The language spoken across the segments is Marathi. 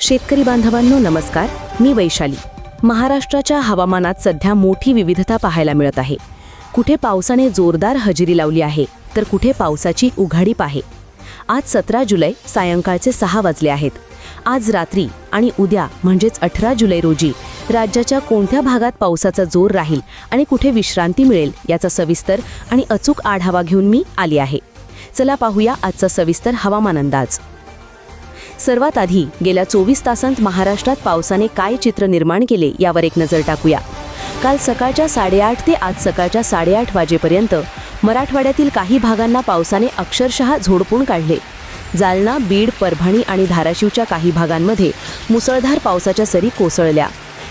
शेतकरी बांधवांनो नमस्कार. मी वैशाली. महाराष्ट्राच्या हवामानात सध्या मोठी विविधता पाहायला मिळत आहे. कुठे पावसाने जोरदार हजेरी लावली आहे तर कुठे पावसाची उघाडीप आहे आज सतरा जुलै सायंकाळचे सहा वाजले आहेत. आज रात्री आणि उद्या म्हणजेच अठरा जुलै रोजी राज्याच्या कोणत्या भागात पावसाचा जोर राहील आणि कुठे विश्रांती मिळेल याचा सविस्तर आणि अचूक आढावा घेऊन मी आली आहे. चला पाहूया आजचा सविस्तर हवामान अंदाज. सर्वात आधी गेल्या चोवीस तासांत महाराष्ट्रात पावसाने काय चित्र निर्माण केले यावर एक नजर टाकूया. काल सकाळच्या साडेआठ ते आज सकाळच्या साडेआठ वाजेपर्यंत मराठवाड्यातील काही भागांना पावसाने अक्षरशः झोडपून काढले. जालना बीड परभणी आणि धाराशिवच्या काही भागांमध्ये मुसळधार पावसाच्या सरी कोसळल्या.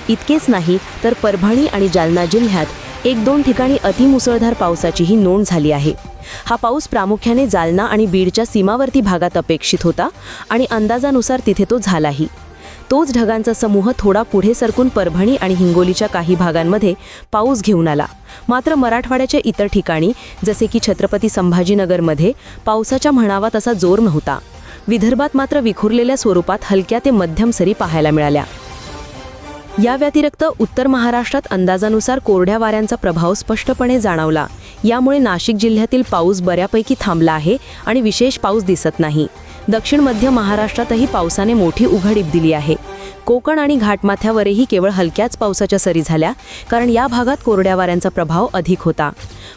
इतकेच नाही तर परभणी आणि जालना जिल्ह्यात एक दोन ठिकाणी अतिमुसळधार पावसाचीही नोंद झाली आहे. हा पाऊस प्रामुख्याने जालना आणि बीडच्या सीमावर्ती भागात अपेक्षित होता आणि अंदाजानुसार तिथे तो झालाही. तोच ढगांचा समूह थोडा पुढे सरकून परभणी आणि हिंगोलीच्या काही भागांमध्ये पाऊस घेऊन आला. मात्र मराठवाड्याच्या इतर ठिकाणी जसे की छत्रपती संभाजीनगरमध्ये पावसाच्या म्हणावा तसा जोर नव्हता. विदर्भात मात्र विखुरलेल्या स्वरूपात हलक्या ते मध्यम सरी पाहायला मिळाल्या. या व्यतिरिक्त उत्तर महाराष्ट्रात अंदाजानुसार कोरड्या वाऱ्यांचा प्रभाव स्पष्टपणे जाणवला. यामुळे नाशिक जिल्ह्यातील पाऊस बऱ्यापैकी थांबला आहे आणि विशेष पाऊस दिसत नाही. दक्षिण मध्य महाराष्ट्रातही पावसाने मोठी उघडीप दिली आहे. कोकण आणि घाटमाथ्यावरही केवळ हलक्याच पावसाच्या सरी झाल्या कारण या भागात कोरड्या वाऱ्यांचा प्रभाव अधिक होता.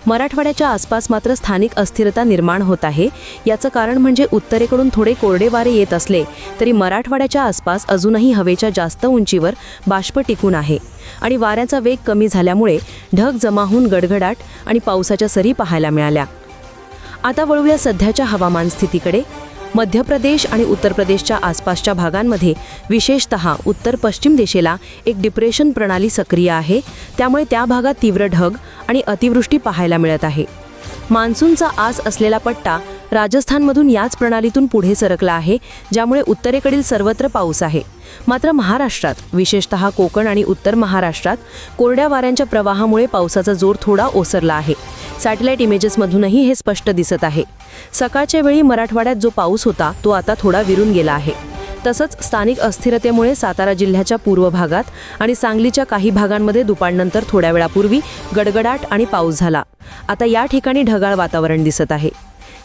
मराठवाड्याच्या आसपास मात्र स्थानिक अस्थिरता निर्माण होत आहे. याचं कारण म्हणजे उत्तरेकडून थोडे कोरडे वारे येत असले तरी मराठवाड्याच्या आसपास अजूनही हवेच्या जास्त उंचीवर बाष्प टिकून आहे. आणि वाऱ्याचा वेग कमी झाल्यामुळे ढग जमाहून गडगडाट आणि पावसाच्या सरी पाहायला मिळाल्या. आता वळूया सध्याच्या हवामान स्थितीकडे. मध्य प्रदेश आणि उत्तर प्रदेशच्या आसपासच्या भागांमध्ये विशेषत उत्तर पश्चिम दिशेला एक डिप्रेशन प्रणाली सक्रिय आहे. त्यामुळे त्या भागात तीव्र ढग आणि अतिवृष्टी पाहायला मिळत आहे. मान्सूनचा आस असलेला पट्टा राजस्थानमधून याच प्रणालीतून पुढे सरकला आहे ज्यामुळे उत्तरेकडील सर्वत्र पाऊस आहे. मात्र महाराष्ट्रात विशेषतः कोकण आणि उत्तर महाराष्ट्रात कोरड्या वाऱ्यांच्या प्रवाहामुळे पावसाचा जोर थोडा ओसरला आहे. सॅटेलाईट इमेजेसमधूनही हे स्पष्ट दिसत आहे. सकाळच्या वेळी मराठवाड्यात जो पाऊस होता तो आता थोडा विरून गेला आहे. तसंच स्थानिक अस्थिरतेमुळे सातारा जिल्ह्याच्या पूर्व भागात आणि सांगलीच्या काही भागांमध्ये दुपारनंतर थोड्या वेळापूर्वी गडगडाट आणि पाऊस झाला. आता या ठिकाणी ढगाळ वातावरण दिसत आहे.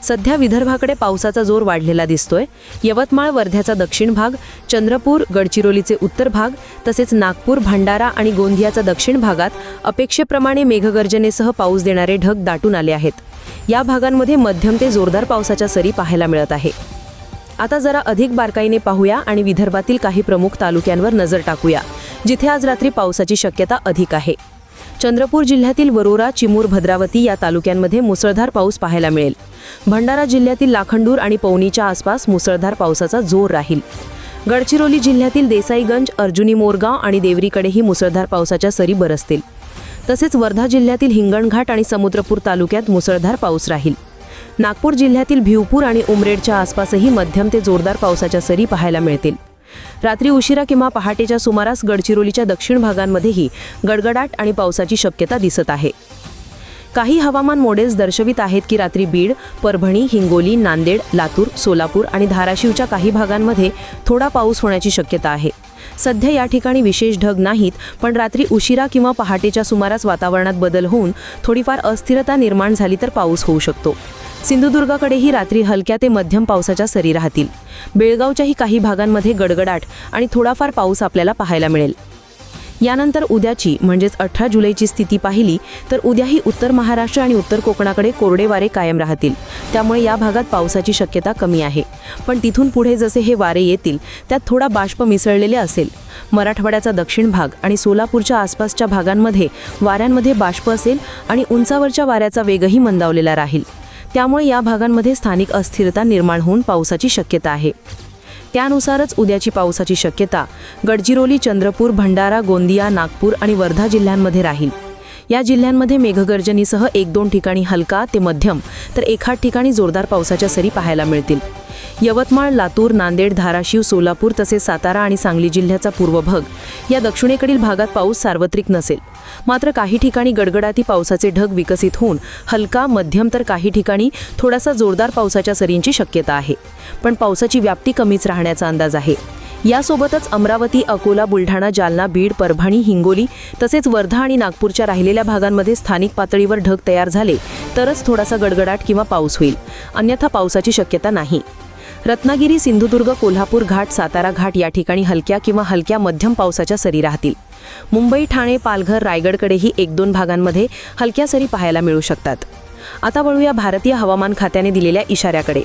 सध्या विदर्भाकडे पावसाचा जोर वाढलेला दिसतोय. यवतमाळ वर्ध्याचा दक्षिण भाग चंद्रपूर गडचिरोलीचे उत्तर भाग तसेच नागपूर भंडारा आणि गोंदियाचा दक्षिण भागात अपेक्षेप्रमाणे मेघगर्जनेसह पाऊस देणारे ढग दाटून आले आहेत. या भागांमध्ये मध्यम ते जोरदार पावसाच्या सरी पाहायला मिळत आहे. आता जरा अधिक बारकाईने पाहूया आणि विदर्भातील काही प्रमुख तालुक्यांवर नजर टाकूया जिथे आज रात्री पावसाची शक्यता अधिक आहे. चंद्रपूर जिल्ह्यातील वरोरा चिमूर भद्रावती या तालुक्यांमध्ये मुसळधार पाऊस पाहायला मिळेल. भंडारा जिल्ह्यातील लाखंडूर आणि पवनीच्या आसपास मुसळधार पावसाचा जोर राहील. गडचिरोली जिल्ह्यातील देसाईगंज अर्जुनी मोरगाव आणि देवरीकडेही मुसळधार पावसाच्या सरी बरसतील. तसेच वर्धा जिल्ह्यातील हिंगणघाट आणि समुद्रपूर तालुक्यात मुसळधार पाऊस राहील. नागपूर जिल्ह्यातील भिवपूर आणि उमरेडच्या आसपासही मध्यम ते जोरदार पावसाच्या सरी पाहायला मिळतील. रात्री उशिरा किंवा पहाटेच्या सुमारास गडचिरोलीच्या दक्षिण भागांमध्येही गडगडाट आणि पावसाची शक्यता दिसत आहे. काही हवामान मॉडेल्स दर्शवित आहेत की रात्री बीड परभणी हिंगोली नांदेड लातूर सोलापूर आणि धाराशिवच्या काही भागांमध्ये थोडा पाऊस होण्याची शक्यता आहे. सध्या या ठिकाणी विशेष ढग नाहीत पण रात्री उशिरा किंवा पहाटेच्या सुमारास वातावरणात बदल होऊन थोडीफार अस्थिरता निर्माण झाली तर पाऊस होऊ शकतो. सिंधुदुर्गाकडेही रात्री हलक्या ते मध्यम पावसाच्या सरी राहतील. बेळगावच्याही काही भागांमध्ये गडगडाट आणि थोडाफार पाऊस आपल्याला पाहायला मिळेल. यानंतर उद्याची म्हणजेच अठरा जुलैची स्थिती पाहिली तर उद्याही उत्तर महाराष्ट्र आणि उत्तर कोकणाकडे कोरडे वारे कायम राहतील. त्यामुळे या भागात पावसाची शक्यता कमी आहे. पण तिथून पुढे जसे हे वारे येतील त्यात थोडा बाष्प मिसळलेले असेल. मराठवाड्याचा दक्षिण भाग आणि सोलापूरच्या आसपासच्या भागांमध्ये वाऱ्यांमध्ये बाष्प असेल आणि उंचावरच्या वाऱ्याचा वेगही मंदावलेला राहील. त्यामुळे या भागांमध्ये स्थानिक अस्थिरता निर्माण होऊन पावसाची शक्यता आहे. त्यानुसारच उद्याची पावसाची शक्यता. गडचिरोली चंद्रपूर भंडारा गोंदिया नागपूर आणि वर्धा जिल्ह्यांमध्ये राहील. या जिल्ह्यांमध्ये मेघगर्जनीसह एक दोन ठिकाणी हलका ते मध्यम तर एखाद ठिकाणी जोरदार पावसाच्या सरी पाहायला मिळतील. यवतमाळ लातूर नांदेड धाराशिव सोलापूर तसेच सातारा आणि सांगली जिल्ह्याचा पूर्व भाग या दक्षिणेकडील भागात पाऊस सार्वत्रिक नसेल. मात्र काही ठिकाणी गडगडाती पावसाचे ढग विकसित होऊन हलका मध्यम तर काही ठिकाणी थोडासा जोरदार पावसाच्या सरींची शक्यता आहे. पण पावसाची व्याप्ती कमीच राहण्याचा अंदाज आहे. यासोबतच अमरावती अकोला बुलढाणा जालना बीड परभणी हिंगोली तसेच वर्धा आणि नागपूरच्या राहिलेल्या भागांमध्ये स्थानिक पातळीवर ढग तयार झाले तरच थोडासा गडगडाट किंवा पाऊस होईल. अन्यथा पावसाची शक्यता नाही. रत्नागिरी सिंधुदुर्ग कोल्हापूर घाट सातारा घाट या ठिकाणी हलक्या किंवा हलक्या मध्यम पावसाच्या सरी राहतील. मुंबई ठाणे पालघर रायगडकडेही एक दोन भागांमध्ये हलक्या सरी पाहायला मिळू शकतात. आता वळूया भारतीय हवामान खात्याने दिलेल्या इशाऱ्याकडे.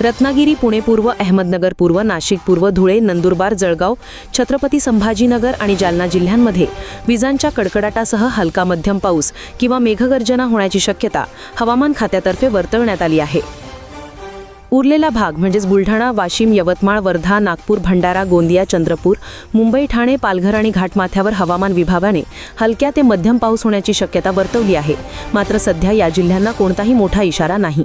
रत्नागिरी पुणे पूर्व अहमदनगर पूर्व नाशिक पूर्व धुळे नंदुरबार जळगाव छत्रपती संभाजीनगर आणि जालना जिल्ह्यांमध्ये विजांच्या कडकडाटासह हलका मध्यम पाऊस किंवा मेघगर्जना होण्याची शक्यता हवामान खात्यातर्फे वर्तवण्यात आली आहे. उरलेला भाग म्हणजेच बुलढाणा वाशिम यवतमाळ वर्धा नागपूर भंडारा गोंदिया चंद्रपूर मुंबई ठाणे पालघर आणि घाटमाथ्यावर हवामान विभागाने हलक्या ते मध्यम पाऊस होण्याची शक्यता वर्तवली आहे. मात्र सध्या या जिल्ह्यांना कोणताही मोठा इशारा नाही.